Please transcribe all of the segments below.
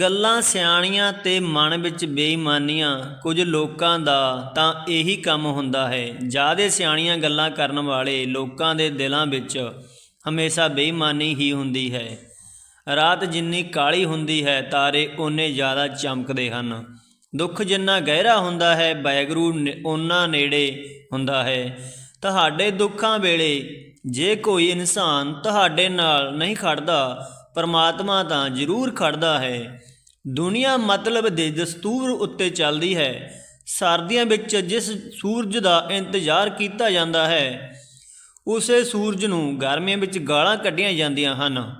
ਗੱਲਾਂ ਸਿਆਣੀਆਂ ਤੇ ਮਨ ਵਿੱਚ ਬੇਈਮਾਨੀਆਂ ਕੁਝ ਲੋਕਾਂ ਦਾ ਤਾਂ ਇਹੀ ਕੰਮ ਹੁੰਦਾ ਹੈ। ਜਿਆਦੇ ਸਿਆਣੀਆਂ ਗੱਲਾਂ ਕਰਨ ਵਾਲੇ ਲੋਕਾਂ ਦੇ ਦਿਲਾਂ ਵਿੱਚ ਹਮੇਸ਼ਾ ਬੇਈਮਾਨੀ ਹੀ ਹੁੰਦੀ ਹੈ। ਰਾਤ ਜਿੰਨੀ ਕਾਲੀ ਹੁੰਦੀ ਹੈ, ਤਾਰੇ ਓਨੇ ਜ਼ਿਆਦਾ ਚਮਕਦੇ ਹਨ। ਦੁੱਖ ਜਿੰਨਾ ਗਹਿਰਾ ਹੁੰਦਾ ਹੈ, ਬੈਗਰੂ ਓਨਾ ਨੇੜੇ ਹੁੰਦਾ ਹੈ। ਤੁਹਾਡੇ ਦੁੱਖਾਂ ਵੇਲੇ ਜੇ ਕੋਈ ਇਨਸਾਨ ਤੁਹਾਡੇ ਨਾਲ ਨਹੀਂ ਖੜਦਾ ਪਰਮਾਤਮਾ ਤਾਂ ਜ਼ਰੂਰ ਖੜਦਾ ਹੈ। ਦੁਨੀਆ ਮਤਲਬ ਦੇ ਦਸਤੂਰ ਉੱਤੇ ਚੱਲਦੀ ਹੈ। ਸਰਦੀਆਂ ਵਿੱਚ ਜਿਸ ਸੂਰਜ ਦਾ ਇੰਤਜ਼ਾਰ ਕੀਤਾ ਜਾਂਦਾ ਹੈ, ਉਸੇ ਸੂਰਜ ਨੂੰ ਗਰਮੀਆਂ ਵਿੱਚ ਗਾਲਾਂ ਕੱਢੀਆਂ ਜਾਂਦੀਆਂ ਹਨ।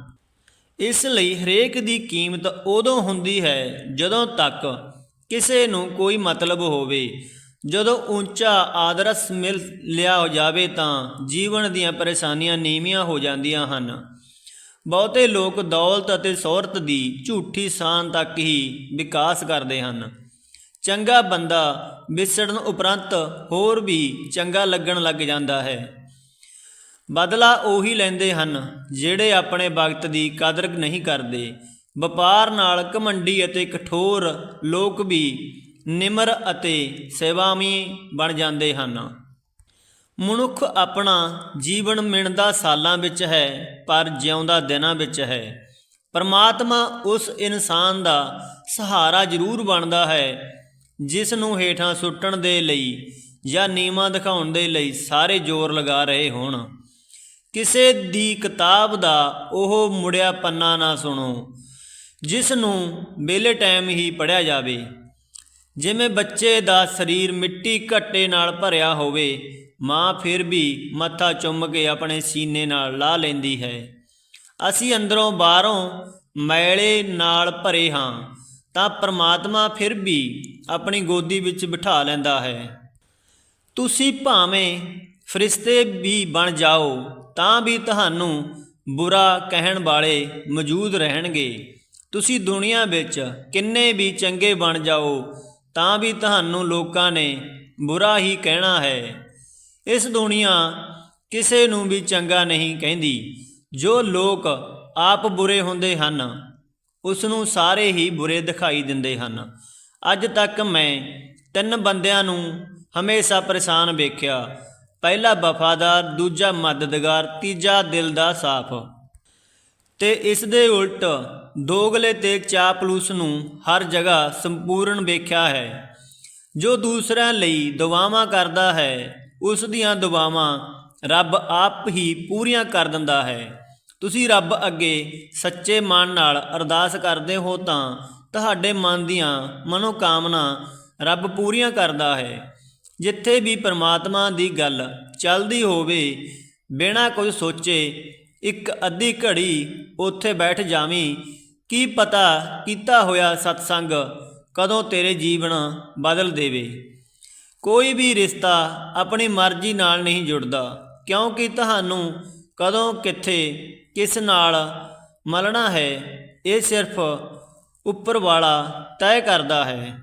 ਇਸ ਲਈ ਹਰੇਕ ਦੀ ਕੀਮਤ ਉਦੋਂ ਹੁੰਦੀ ਹੈ ਜਦੋਂ ਤੱਕ ਕਿਸੇ ਨੂੰ ਕੋਈ ਮਤਲਬ ਹੋਵੇ। ਜਦੋਂ ਉੱਚਾ ਆਦਰਸ਼ ਮਿਲ ਲਿਆ ਜਾਵੇ ਤਾਂ ਜੀਵਨ ਦੀਆਂ ਪਰੇਸ਼ਾਨੀਆਂ ਨੀਵੀਆਂ ਹੋ ਜਾਂਦੀਆਂ ਹਨ। ਬਹੁਤੇ ਲੋਕ ਦੌਲਤ ਅਤੇ ਸ਼ੋਹਰਤ ਦੀ ਝੂਠੀ ਸ਼ਾਨ ਤੱਕ ਹੀ ਵਿਕਾਸ ਕਰਦੇ ਹਨ। ਚੰਗਾ ਬੰਦਾ ਵਿਸੜਨ ਉਪਰੰਤ ਹੋਰ ਵੀ ਚੰਗਾ ਲੱਗਣ ਲੱਗ ਜਾਂਦਾ ਹੈ। ਬਦਲਾ ਉਹੀ ਲੈਂਦੇ ਹਨ ਜਿਹੜੇ ਆਪਣੇ ਵਕਤ ਦੀ ਕਦਰ ਨਹੀਂ ਕਰਦੇ। ਵਪਾਰ ਨਾਲ ਘਮੰਡੀ ਅਤੇ ਕਠੋਰ ਲੋਕ ਵੀ ਨਿਮਰ ਅਤੇ ਸੇਵਾਮੀ ਬਣ ਜਾਂਦੇ ਹਨ। ਮਨੁੱਖ ਆਪਣਾ ਜੀਵਨ ਮਿਣਦਾ ਸਾਲਾਂ ਵਿੱਚ ਹੈ, ਪਰ ਜਿਉਂਦਾ ਦਿਨਾਂ ਵਿੱਚ ਹੈ। ਪਰਮਾਤਮਾ ਉਸ ਇਨਸਾਨ ਦਾ ਸਹਾਰਾ ਜ਼ਰੂਰ ਬਣਦਾ ਹੈ, ਜਿਸ ਨੂੰ ਹੇਠਾਂ ਸੁੱਟਣ ਦੇ ਲਈ ਜਾਂ ਨੀਵਾਂ ਦਿਖਾਉਣ ਦੇ ਲਈ ਸਾਰੇ ਜ਼ੋਰ ਲਗਾ ਰਹੇ ਹੋਣ। ਕਿਸੇ ਦੀ ਕਿਤਾਬ ਦਾ ਉਹ ਮੁੜਿਆ ਪੰਨਾ ਨਾ ਸੁਣੋ, ਜਿਸ ਨੂੰ ਵੇਲੇ ਟਾਈਮ ਹੀ ਪੜਿਆ ਜਾਵੇ। ਜਿਵੇਂ ਬੱਚੇ ਦਾ ਸਰੀਰ ਮਿੱਟੀ ਘੱਟੇ ਨਾਲ ਭਰਿਆ ਹੋਵੇ, ਮਾਂ ਫਿਰ ਵੀ ਮੱਥਾ ਚੁੰਮ ਕੇ ਆਪਣੇ ਸੀਨੇ ਨਾਲ ਲਾ ਲੈਂਦੀ ਹੈ। ਅਸੀਂ ਅੰਦਰੋਂ ਬਾਹਰੋਂ ਮੈਲੇ ਨਾਲ ਭਰੇ ਹਾਂ, ਤਾਂ ਪ੍ਰਮਾਤਮਾ ਫਿਰ ਵੀ ਆਪਣੀ ਗੋਦੀ ਵਿੱਚ ਬਿਠਾ ਲੈਂਦਾ ਹੈ। ਤੁਸੀਂ ਭਾਵੇਂ ਫਰਿਸ਼ਤੇ ਵੀ ਬਣ ਜਾਓ, ਤਾਂ ਵੀ ਤੁਹਾਨੂੰ ਬੁਰਾ ਕਹਿਣ ਵਾਲੇ ਮੌਜੂਦ ਰਹਿਣਗੇ। ਤੁਸੀਂ ਦੁਨੀਆ ਵਿੱਚ ਕਿੰਨੇ ਵੀ ਚੰਗੇ ਬਣ ਜਾਓ ਤਾਂ ਵੀ ਤੁਹਾਨੂੰ ਲੋਕਾਂ ਨੇ ਬੁਰਾ ਹੀ ਕਹਿਣਾ ਹੈ। ਇਸ ਦੁਨੀਆ ਕਿਸੇ ਨੂੰ ਵੀ ਚੰਗਾ ਨਹੀਂ ਕਹਿੰਦੀ। ਜੋ ਲੋਕ ਆਪ ਬੁਰੇ ਹੁੰਦੇ ਹਨ ਉਸ ਨੂੰ ਸਾਰੇ ਹੀ ਬੁਰੇ ਦਿਖਾਈ ਦਿੰਦੇ ਹਨ। ਅੱਜ ਤੱਕ ਮੈਂ ਤਿੰਨ ਬੰਦਿਆਂ ਨੂੰ ਹਮੇਸ਼ਾ ਪਰੇਸ਼ਾਨ ਵੇਖਿਆ। ਪਹਿਲਾ ਵਫਾਦਾਰ, ਦੂਜਾ ਮਦਦਗਾਰ, ਤੀਜਾ ਦਿਲ ਦਾ ਸਾਫ਼। ਤੇ ਇਸ ਦੇ ਉਲਟ ਦੋਗਲੇ ਤੇ ਚਾਪਲੂਸ ਨੂੰ ਹਰ ਜਗ੍ਹਾ ਸੰਪੂਰਨ ਵੇਖਿਆ ਹੈ। ਜੋ ਦੂਸਰਿਆਂ ਲਈ ਦੁਆਵਾਂ ਕਰਦਾ ਹੈ, ਉਸ ਦੀਆਂ ਦੁਆਵਾਂ ਰੱਬ ਆਪ ਹੀ ਪੂਰੀਆਂ ਕਰ ਦਿੰਦਾ ਹੈ। ਤੁਸੀਂ ਰੱਬ ਅੱਗੇ ਸੱਚੇ ਮਨ ਨਾਲ ਅਰਦਾਸ ਕਰਦੇ ਹੋ ਤਾਂ ਤੁਹਾਡੇ ਮਨ ਦੀਆਂ ਮਨੋਕਾਮਨਾ ਰੱਬ ਪੂਰੀਆਂ ਕਰਦਾ ਹੈ। ਜਿੱਥੇ ਵੀ ਪਰਮਾਤਮਾ ਦੀ ਗੱਲ ਚੱਲਦੀ ਹੋਵੇ, ਬਿਨਾਂ ਕੁਝ ਸੋਚੇ ਇੱਕ ਅੱਧੀ ਘੜੀ ਉੱਥੇ ਬੈਠ ਜਾਵੀਂ ਕੀ ਪਤਾ ਕੀਤਾ ਹੋਇਆ ਸਤਸੰਗ ਕਦੋਂ ਤੇਰੇ ਜੀਵਨ ਬਦਲ ਦੇਵੇ? ਕੋਈ ਵੀ ਰਿਸ਼ਤਾ ਆਪਣੀ ਮਰਜ਼ੀ ਨਾਲ ਨਹੀਂ ਜੁੜਦਾ, ਕਿਉਂਕਿ ਤੁਹਾਨੂੰ ਕਦੋਂ ਕਿੱਥੇ ਕਿਸ ਨਾਲ ਮਲਣਾ ਹੈ, ਇਹ ਸਿਰਫ ਉੱਪਰ ਵਾਲਾ ਤੈਅ ਕਰਦਾ ਹੈ।